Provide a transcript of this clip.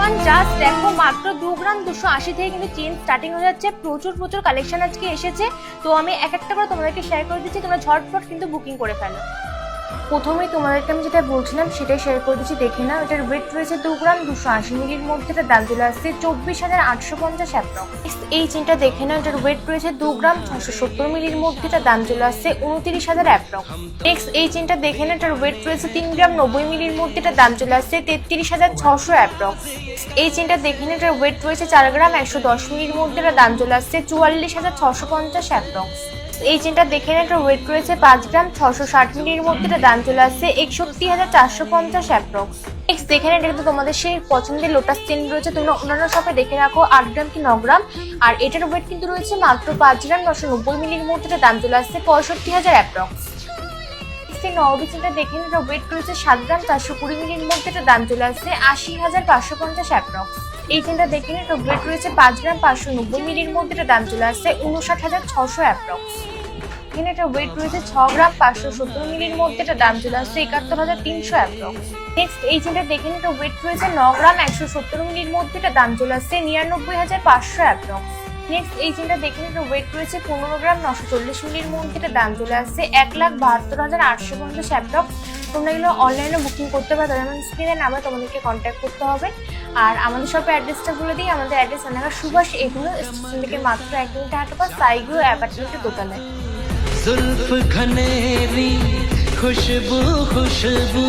Everyone just দেখো মাত্র দু গ্রাম দুশো আশি থেকে কিন্তু চেন স্টার্টিং হয়ে যাচ্ছে। প্রচুর প্রচুর কালেকশন আজকে এসেছে। তো আমি এক একটা করে তোমাদেরকে শেয়ার করে দিচ্ছি। তোমরা ঝটফট কিন্তু বুকিং করে ফেলো। প্রথমেই তোমাদেরকে আমি যেটা বলছিলাম সেটাই শেয়ার করে দিচ্ছি, দেখে নাও, এটার ওয়েট রয়েছে দু গ্রাম দুশো আশি মিলির মধ্যে এটা দাম চলে আসছে চব্বিশ হাজার আটশো পঞ্চাশ অ্যাপ্রক্স এই চেনটা দেখে নাও, এটার ওয়েট রয়েছে দু গ্রাম ছশো সত্তর মিলির মধ্যে এটা দাম চলে আসছে উনত্রিশ হাজার অ্যাপ্রক্স নেক্সট এই চেনটা দেখে নাও, এটার ওয়েট রয়েছে তিন গ্রাম নব্বই মিলির মধ্যে এটা দাম চলে আসছে তেত্রিশ হাজার ছশো অ্যাপ্রক্স এই চেনটা দেখে নাও, এটার ওয়েট রয়েছে চার গ্রাম একশো দশ মিলির মধ্যে এটা দাম চলে আসছে চুয়াল্লিশ হাজার ছশো পঞ্চাশ অ্যাপ্রক্স এই চেনটা দেখে এটার ওয়েট রয়েছে পাঁচ গ্রাম, ছশো ষাট মিলির মধ্যে এটা দাম চলে আসছে একষট্টি হাজার চারশো পঞ্চাশ অ্যাপ্রক্স নেক্সট দেখে না এটা তোমাদের সেই পছন্দের লোটাস চেন রয়েছে, তোমরা অন্যান্য শপে দেখে রাখো, আট গ্রাম কি ন গ্রাম। আর এটার ওয়েট কিন্তু রয়েছে মাত্র পাঁচ গ্রাম, নশো নব্বই মিলির মধ্যে এটা দাম চলে আসছে পঁয়ষট্টি হাজার অ্যাপ্রক্স সেই নবী চেনটা দেখে না এটা ওয়েট রয়েছে সাত গ্রাম, চারশো কুড়ি মিলির মধ্যে এটা দাম চলে আসছে আশি হাজার পাঁচশো পঞ্চাশ অ্যাপ্রক্স এই চেনটা দেখে না এটা ওয়েট রয়েছে পাঁচ গ্রাম পাঁচশো নব্বই মিলির মধ্যে, এটা দাম চলে আসছে উনষাট হাজার ছশো অ্যাপ্রক্স এখানে এটা ওয়েট রয়েছে ছ গ্রাম পাঁচশো সত্তর মিলির মধ্যে, এটা দাম চলে আসছে একাত্তর হাজার তিনশো অ্যাপ্রক্স নেক্সট এই চেনটা দেখে নিন ওয়েট রয়েছে ন গ্রাম একশো সত্তর মিলির মধ্যে, এটা দাম চলে আসছে নিরানব্বই হাজার পাঁচশো অ্যাপ্রক্স নেক্সট এই চেনটা দেখে নিন ওয়েট রয়েছে পনেরো গ্রাম নশো চল্লিশ মিলির মধ্যে, এটা দাম চলে আসছে এক লাখ বাহাত্তর হাজার আটশো পঞ্চাশ অ্যাপ্রক্স তোমরা এগুলো অনলাইনে বুকিং করতে পারো তাদের মানে স্ক্রিনে নামে তোমাদেরকে কন্ট্যাক্ট করতে হবে আর আমাদের শপের অ্যাড্রেসটা বলে দিই আমাদের অ্যাড্রেস এলাকা সুভাষ এগুলো স্টেশন থেকে মাত্র এক মিনিট হাঁটা পর সাইগুলো অ্যাপার্টমেন্টের দোকানে जुल्फ घनेरी खुशबू खुशबू